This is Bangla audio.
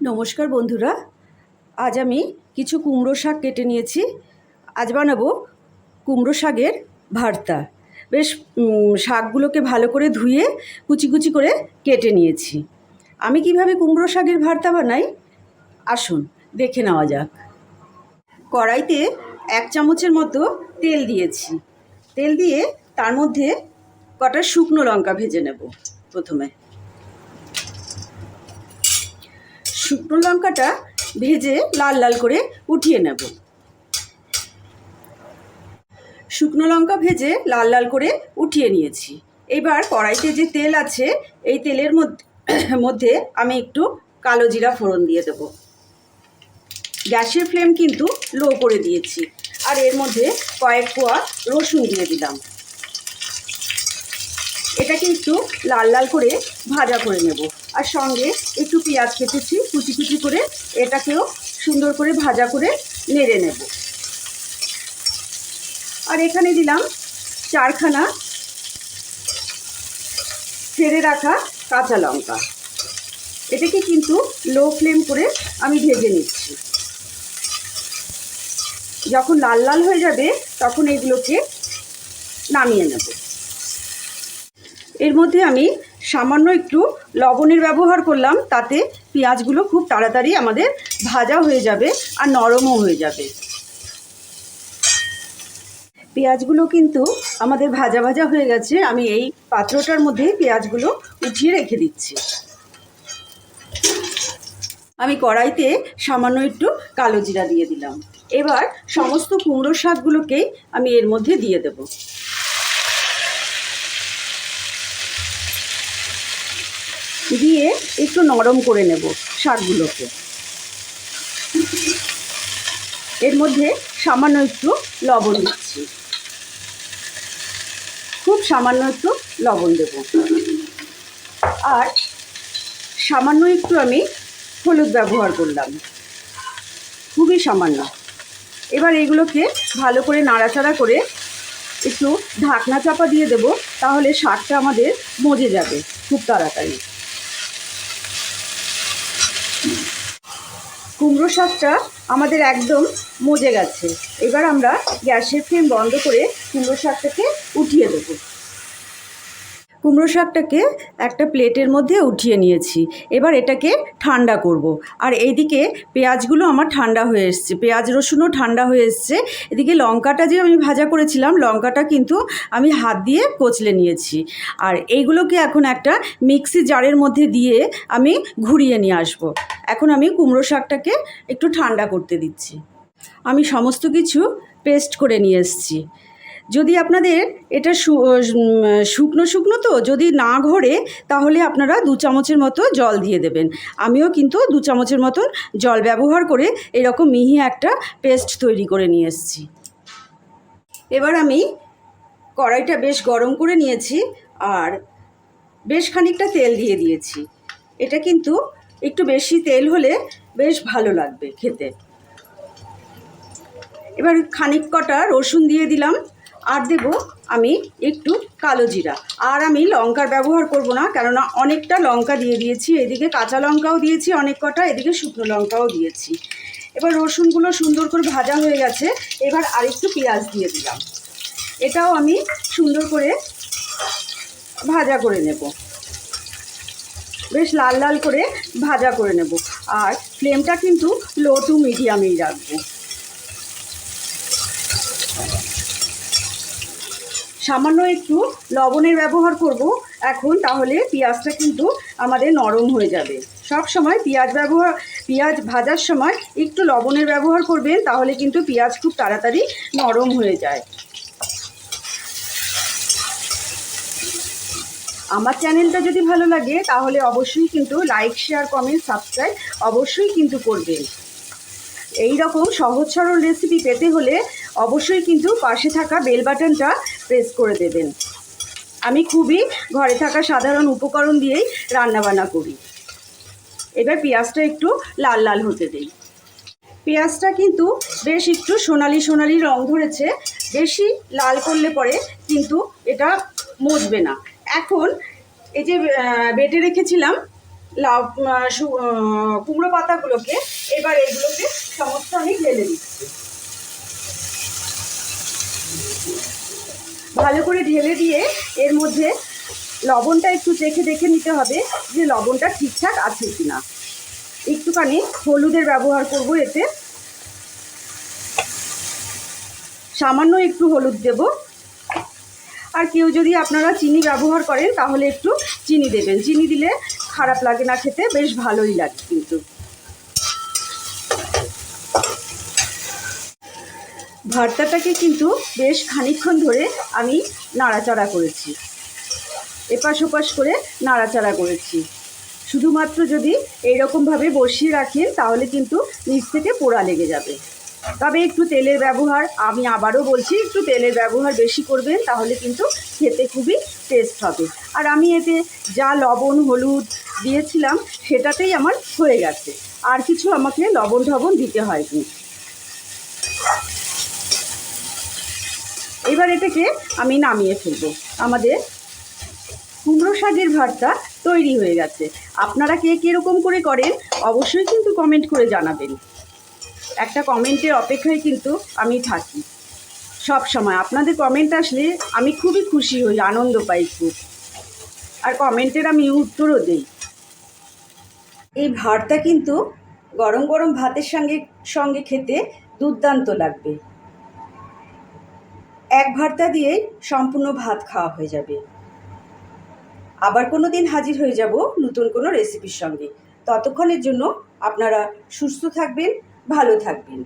নমস্কার বন্ধুরা, আজ আমি কিছু কুমড়ো শাক কেটে নিয়েছি। আজ বানাবো কুমড়ো শাকের ভর্তা। বেশ শাকগুলোকে ভালো করে ধুয়ে কুচি কুচি করে কেটে নিয়েছি। আমি কীভাবে কুমড়ো শাকের ভর্তা বানাই? আসুন, দেখে নেওয়া যাক। কড়াইতে এক চামচের মতো তেল দিয়েছি। তেল দিয়ে তার মধ্যে কটা শুকনো লঙ্কা ভেজে নেব প্রথমে। শুকনো লঙ্কাটা ভেজে লাল লাল করে উঠিয়ে নেব। শুকনো লঙ্কা ভেজে লাল লাল করে উঠিয়ে নিয়েছি। এবার কড়াইতে যে তেল আছে, এই তেলের মধ্যে আমি একটু কালো জিরা ফোড়ন দিয়ে দেবো। গ্যাসের ফ্লেম কিন্তু লো করে দিয়েছি আর এর মধ্যে কয়েক কোয়া রসুন দিয়ে দিলাম। এটাকে একটু লাল লাল করে ভাজা করে নেব। আর সঙ্গে একটু পেঁয়াজ কেটেছি, কুচি কুচি করে এটাকেও সুন্দর করে ভাজা করে নেড়ে নেব। আর এখানে দিলাম চারখানা ছেড়ে রাখা কাঁচা লঙ্কা। এটাকে কিন্তু লো ফ্লেম করে আমি ভেজে নিচ্ছি। যখন লাল লাল হয়ে যাবে, তখন এগুলোকে নামিয়ে নেব। এর মধ্যে আমি সামান্য একটু লবণের ব্যবহার করলাম, তাতে পেঁয়াজগুলো খুব তাড়াতাড়ি আমাদের ভাজা হয়ে যাবে আর নরমও হয়ে যাবে। পেঁয়াজগুলো কিন্তু আমাদের ভাজা ভাজা হয়ে গেছে, আমি এই পাত্রটার মধ্যে পেঁয়াজগুলো উঠিয়ে রেখে দিচ্ছি। আমি কড়াইতে সামান্য একটু কালো জিরা দিয়ে দিলাম। এবার সমস্ত কুমড়ো শাকগুলোকেই আমি এর মধ্যে দিয়ে দেবো। দিয়ে একটু নরম করে নেব শাকগুলোকে। এর মধ্যে সামান্য একটু লবণ দিচ্ছি। খুব সামান্য একটু লবণ দেব। আর সামান্য একটু আমি হলুদ ব্যবহার করলাম। খুবই সামান্য। এবার এগুলোকে ভালো করে নাড়াচাড়া করে একটু ঢাকনা চাপা দিয়ে দেব, তাহলে শাকটা আমাদের মজে যাবে খুব তাড়াতাড়ি। কুমড়ো শাকটা আমাদের একদম মজে গেছে। এবার আমরা গ্যাসের ফ্লেম বন্ধ করে কুমড়ো শাকটাকে উঠিয়ে দেবো। কুমড়ো শাকটাকে একটা প্লেটের মধ্যে উঠিয়ে নিয়েছি। এবার এটাকে ঠান্ডা করব। আর এইদিকে পেঁয়াজগুলো আমার ঠান্ডা হয়ে এসছে। পেঁয়াজ রসুনও ঠান্ডা হয়ে এসছে। এদিকে লঙ্কাটা যে আমি ভাজা করেছিলাম, লঙ্কাটা কিন্তু আমি হাত দিয়ে কচলে নিয়েছি। আর এইগুলোকে এখন একটা মিক্সি জারের মধ্যে দিয়ে আমি ঘুরিয়ে নিয়ে আসব। এখন আমি কুমড়ো শাকটাকে একটু ঠান্ডা করতে দিচ্ছি। আমি সমস্ত কিছু পেস্ট করে নিয়ে এসেছি। যদি আপনাদের এটা শুকনো শুকনো তো, যদি না ঘরে, তাহলে আপনারা দু চামচের মতো জল দিয়ে দেবেন। আমিও কিন্তু দু চামচের মতন জল ব্যবহার করে এরকম মিহি একটা পেস্ট তৈরি করে নিয়ে এসেছি। এবার আমি কড়াইটা বেশ গরম করে নিয়েছি আর বেশ খানিকটা তেল দিয়ে দিয়েছি। এটা কিন্তু একটু বেশি তেল হলে বেশ ভালো লাগবে খেতে। এবার খানিক কটা রসুন দিয়ে দিলাম। আর দেব আমি একটু কালো জিরা। আর আমি লঙ্কার ব্যবহার করব না, কেননা অনেকটা লঙ্কা দিয়ে দিয়েছি। এদিকে কাঁচা লঙ্কাও দিয়েছি অনেক কটা, এদিকে শুকনো লঙ্কাও দিয়েছি। এবার রসুনগুলো সুন্দর করে ভাজা হয়ে গেছে, এবার আরেকটু পেঁয়াজ দিয়ে দিলাম। এটাও আমি সুন্দর করে ভাজা করে নেব। বেশ লাল লাল করে ভাজা করে নেব। আর ফ্লেমটা কিন্তু লো টু মিডিয়ামেই রাখব। সামান্য একটু লবণের ব্যবহার করব এখন, তাহলে পেঁয়াজটা কিন্তু আমাদের নরম হয়ে যাবে। সব সময় পেঁয়াজ ব্যবহার, পেঁয়াজ ভাজার সময় একটু লবণের ব্যবহার করবেন, তাহলে কিন্তু পেঁয়াজ খুব তাড়াতাড়ি নরম হয়ে যায়। আমার চ্যানেলটা যদি ভালো লাগে, তাহলে অবশ্যই কিন্তু লাইক, শেয়ার, কমেন্ট, সাবস্ক্রাইব অবশ্যই কিন্তু করবেন। এই রকম সহজ সরল রেসিপি পেতে হলে অবশ্যই কিন্তু পাশে থাকা বেল বাটনটা প্রেস করে দেবেন। আমি খুবই ঘরে থাকা সাধারণ উপকরণ দিয়েই রান্নাবান্না করি। এবার পেঁয়াজটা একটু লাল লাল হতে দেই। পেঁয়াজটা কিন্তু বেশ একটু সোনালি সোনালি রং ধরেছে, বেশি লাল করলে পরে কিন্তু এটা মজবে না। এখন এই যে বেটে রেখেছিলাম লাউ কুমড়ো পাতাগুলোকে, এবার এগুলোকে সমস্ত আমি ঢেলে দিচ্ছি। ভালো করে ঢেলে দিয়ে এর মধ্যে লবণটা একটু দেখে দেখে নিতে হবে যে লবণটা ঠিকঠাক আছে কি না একটুখানি হলুদের ব্যবহার করব এতে। সামান্য একটু হলুদ দেব। আর কেউ যদি আপনারা চিনি ব্যবহার করেন তাহলে একটু চিনি দেবেন। চিনি দিলে খারাপ লাগে না খেতে, বেশ ভালোই লাগে কিন্তু। ভর্তাটাকে কিন্তু বেশ খানিকক্ষণ ধরে আমি নাড়াচাড়া করেছি। এপাশ ওপাশ করে নাড়াচাড়া করেছি। শুধুমাত্র যদি এইরকমভাবে বসিয়ে রাখেন, তাহলে কিন্তু নিচ থেকে পোড়া লেগে যাবে। তবে একটু তেলের ব্যবহার, আমি আবারও বলছি, একটু তেলের ব্যবহার বেশি করবেন, তাহলে কিন্তু খেতে খুবই টেস্ট হবে। আর আমি এতে যা লবণ, হলুদ দিয়েছিলাম, সেটাতেই আমার হয়ে গেছে। আর কিছু আমাকে লবণ ঠবণ দিতে হয়নি। এবার এটাকে আমি নামিয়ে ফেলব। আমাদের কুমড়ো শাকের ভাতটা তৈরি হয়ে গেছে। আপনারা কে কীরকম করে করেন, অবশ্যই কিন্তু কমেন্ট করে জানাবেন। একটা কমেন্টের অপেক্ষায় কিন্তু আমি থাকি। সব সময় আপনাদের কমেন্ট আসলে আমি খুবই খুশি হই, আনন্দ পাই খুব। আর কমেন্টের আমি উত্তরও দিই। এই ভাতটা কিন্তু গরম গরম ভাতের সঙ্গে সঙ্গে খেতে দুর্দান্ত লাগবে। এক ভর্তা দিয়ে সম্পূর্ণ ভাত খাওয়া হয়ে যাবে। আবার কোনো দিন হাজির হয়ে যাব নতুন কোনো রেসিপির সঙ্গে। ততক্ষণের জন্য আপনারা সুস্থ থাকবেন, ভালো থাকবেন।